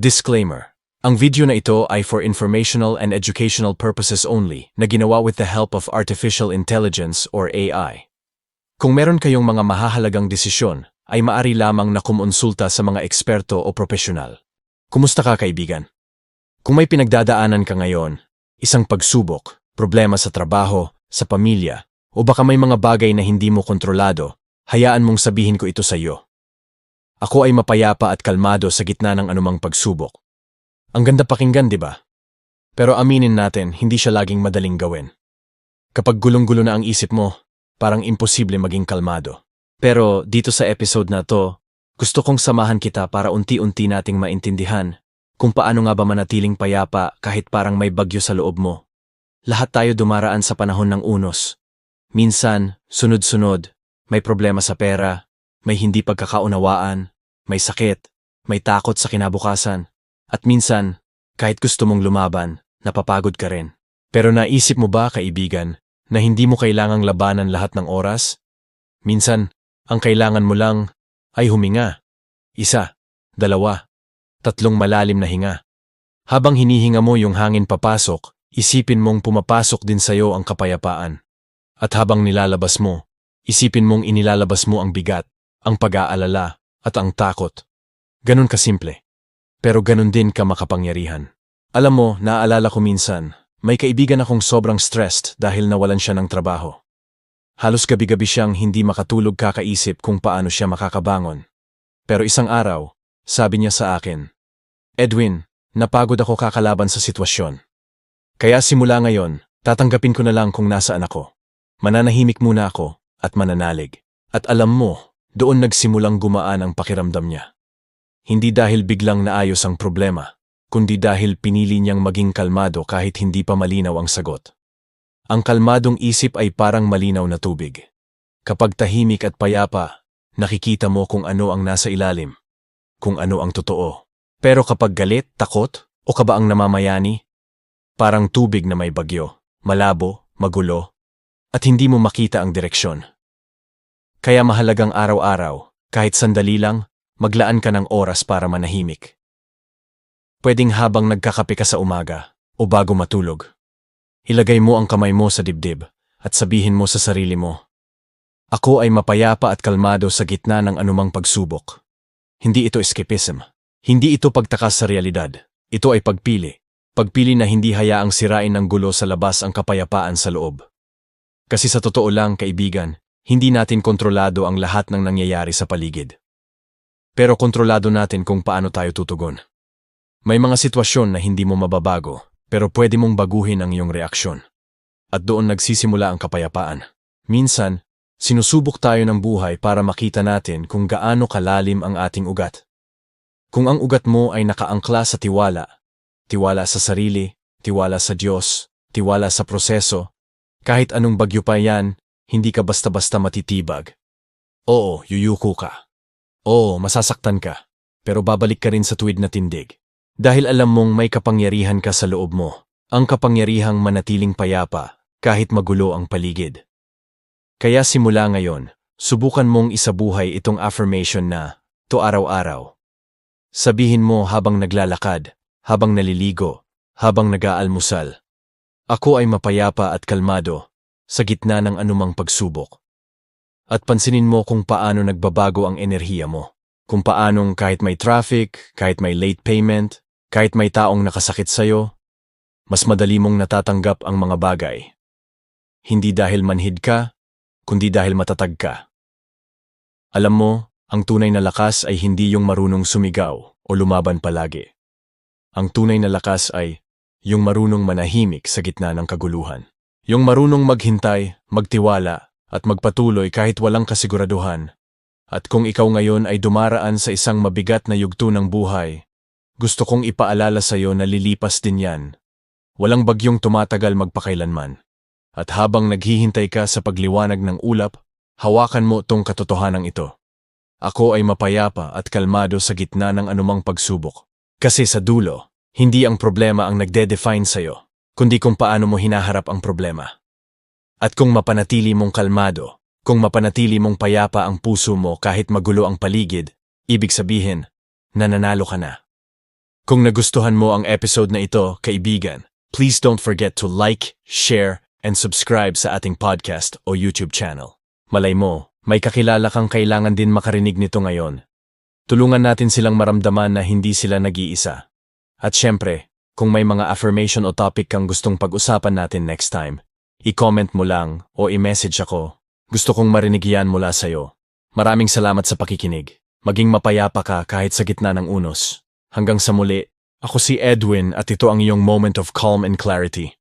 Disclaimer. Ang video na ito ay for informational and educational purposes only na ginawa with the help of Artificial Intelligence or AI. Kung meron kayong mga mahahalagang desisyon, ay maari lamang na kumonsulta sa mga eksperto o profesional. Kumusta ka kaibigan? Kung may pinagdadaanan ka ngayon, isang pagsubok, problema sa trabaho, sa pamilya, o baka may mga bagay na hindi mo kontrolado, hayaan mong sabihin ko ito sa iyo. Ako ay mapayapa at kalmado sa gitna ng anumang pagsubok. Ang ganda pakinggan, di ba? Pero aminin natin, hindi siya laging madaling gawin. Kapag gulong-gulo na ang isip mo, parang imposible maging kalmado. Pero dito sa episode na to, gusto kong samahan kita para unti-unti nating maintindihan kung paano nga ba manatiling payapa kahit parang may bagyo sa loob mo. Lahat tayo dumaraan sa panahon ng unos. Minsan, sunod-sunod, may problema sa pera, may hindi pagkakaunawaan, may sakit, may takot sa kinabukasan, at minsan, kahit gusto mong lumaban, napapagod ka rin. Pero naisip mo ba, kaibigan, na hindi mo kailangang labanan lahat ng oras? Minsan, ang kailangan mo lang ay huminga. Isa, dalawa, tatlong malalim na hinga. Habang hinihinga mo yung hangin papasok, isipin mong pumapasok din sa'yo ang kapayapaan. At habang nilalabas mo, isipin mong inilalabas mo ang bigat, ang pag-aalala, at ang takot. Ganun kasimple. Pero ganun din ka makapangyarihan. Alam mo, naaalala ko minsan, may kaibigan akong sobrang stressed dahil nawalan siya ng trabaho. Halos gabi-gabi siyang hindi makatulog kakaisip kung paano siya makakabangon. Pero isang araw, sabi niya sa akin, Edwin, napagod ako kakalaban sa sitwasyon. Kaya simula ngayon, tatanggapin ko na lang kung nasaan ako. Mananahimik muna ako at mananalig. At alam mo, doon nagsimulang gumaan ang pakiramdam niya. Hindi dahil biglang naayos ang problema, kundi dahil pinili niyang maging kalmado kahit hindi pa malinaw ang sagot. Ang kalmadong isip ay parang malinaw na tubig. Kapag tahimik at payapa, nakikita mo kung ano ang nasa ilalim, kung ano ang totoo. Pero kapag galit, takot, o kabaang namamayani, parang tubig na may bagyo, malabo, magulo, at hindi mo makita ang direksyon. Kaya mahalagang araw-araw, kahit sandali lang, maglaan ka ng oras para manahimik. Pwedeng habang nagkakape ka sa umaga o bago matulog. Ilagay mo ang kamay mo sa dibdib at sabihin mo sa sarili mo, Ako ay mapayapa at kalmado sa gitna ng anumang pagsubok. Hindi ito escapism. Hindi ito pagtakas sa realidad. Ito ay pagpili. Pagpili na hindi hayaang sirain ng gulo sa labas ang kapayapaan sa loob. Kasi sa totoo lang, kaibigan, hindi natin kontrolado ang lahat ng nangyayari sa paligid. Pero kontrolado natin kung paano tayo tutugon. May mga sitwasyon na hindi mo mababago, pero pwede mong baguhin ang iyong reaksyon. At doon nagsisimula ang kapayapaan. Minsan, sinusubok tayo ng buhay para makita natin kung gaano kalalim ang ating ugat. Kung ang ugat mo ay nakaangkla sa tiwala, tiwala sa sarili, tiwala sa Diyos, tiwala sa proseso, kahit anong bagyo pa yan, hindi ka basta-basta matitibag. Oo, yuyuko ka. Oo, masasaktan ka. Pero babalik ka rin sa tuwid na tindig. Dahil alam mong may kapangyarihan ka sa loob mo. Ang kapangyarihang manatiling payapa kahit magulo ang paligid. Kaya simula ngayon, subukan mong isabuhay itong affirmation na, to araw-araw. Sabihin mo habang naglalakad, habang naliligo, habang nag-aalmusal. Ako ay mapayapa at kalmado sa gitna ng anumang pagsubok. At pansinin mo kung paano nagbabago ang enerhiya mo. Kung paanong kahit may traffic, kahit may late payment, kahit may taong nakasakit sa'yo, mas madali mong natatanggap ang mga bagay. Hindi dahil manhid ka, kundi dahil matatag ka. Alam mo, ang tunay na lakas ay hindi yung marunong sumigaw o lumaban palagi. Ang tunay na lakas ay yung marunong manahimik sa gitna ng kaguluhan. Yung marunong maghintay, magtiwala, at magpatuloy kahit walang kasiguraduhan. At kung ikaw ngayon ay dumaraan sa isang mabigat na yugto ng buhay, gusto kong ipaalala sa iyo na lilipas din yan. Walang bagyong tumatagal magpakailanman. At habang naghihintay ka sa pagliwanag ng ulap, hawakan mo tong katotohanan ito. Ako ay mapayapa at kalmado sa gitna ng anumang pagsubok. Kasi sa dulo, hindi ang problema ang nagde-define sa'yo kundi kung paano mo hinaharap ang problema. At kung mapanatili mong kalmado, kung mapanatili mong payapa ang puso mo kahit magulo ang paligid, ibig sabihin, nananalo ka na. Kung nagustuhan mo ang episode na ito, kaibigan, please don't forget to like, share, and subscribe sa ating podcast o YouTube channel. Malay mo, may kakilala kang kailangan din makarinig nito ngayon. Tulungan natin silang maramdaman na hindi sila nag-iisa. At syempre, kung may mga affirmation o topic kang gustong pag-usapan natin next time, i-comment mo lang o i-message ako. Gusto kong marinig yan mula sa'yo. Maraming salamat sa pakikinig. Maging mapayapa ka kahit sa gitna ng unos. Hanggang sa muli, ako si Edwin at ito ang iyong moment of calm and clarity.